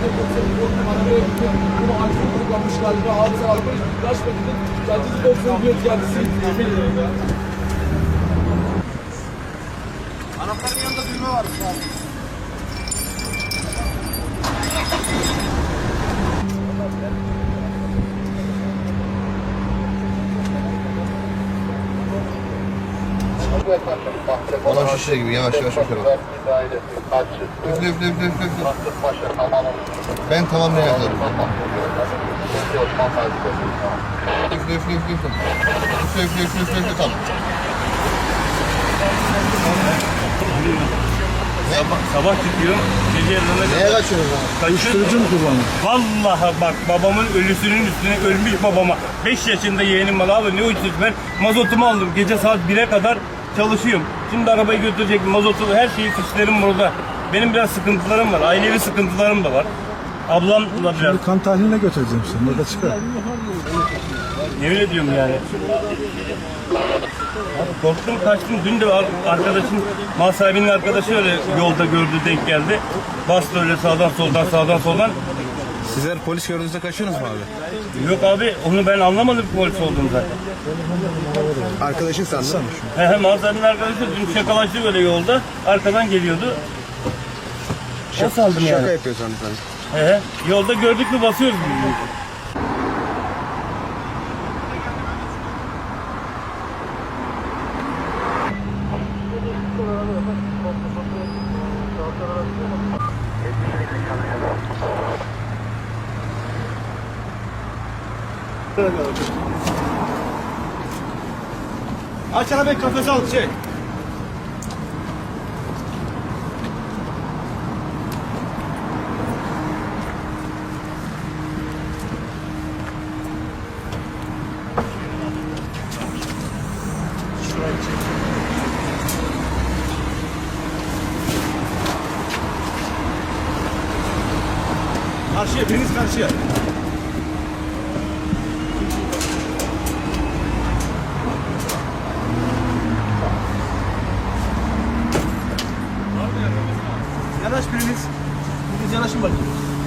Korktum arabaya gittim. Bunu alkol kullanmış galiba. Ağzı almış. Kaçmadı. Kendisi komiseri diyor kendisi. Anahtarın yanında düğme var. Olan şişe gibi yavaş yavaş yukarı. Üfle üfle üfle üfle üfle. Ben tamamını yakaladım. Üfle üfle üfle üfle. Üfle üfle üfle üfle üfle tamam. Sabah, sabah çıkıyor, gece Neye kaçıyorsun lan? Uyuşturucu mu kullanıyor? Vallahi bak babamın ölüsünün üstüne ölmüş babama. 5 yaşında yeğenim var abi ne uyuşturucu ben mazotumu aldım gece saat 1'e kadar çalışıyorum. Şimdi arabayı götürecek mazotu her şeyi fişlerim burada. Benim biraz sıkıntılarım var ailevi sıkıntılarım da var. Ablam da biraz Bir kan tahliline götüreceğim seni. Burada çıkar. yemin ediyorum yani. Abi korktum kaçtım. Dün de ar- arkadaşım, mal sahibinin arkadaşı öyle yolda gördü denk geldi. Bastı öyle sağdan soldan sağdan soldan. Sizler polis gördüğünüzde kaçıyorsunuz mu abi? Yok abi onu ben anlamadım polis olduğunu zaten. Arkadaşın sandım. He he mağazanın arkadaşı dün şakalaştı böyle yolda. Arkadan geliyordu. O saldım yani. Şaka yapıyor sandım. He he. Yolda gördük mü basıyoruz biz. Aç arabayı kafese al çek. Karşıya, biriniz karşıya. Akdeniz, Deniz Yanaşım Bölgesi.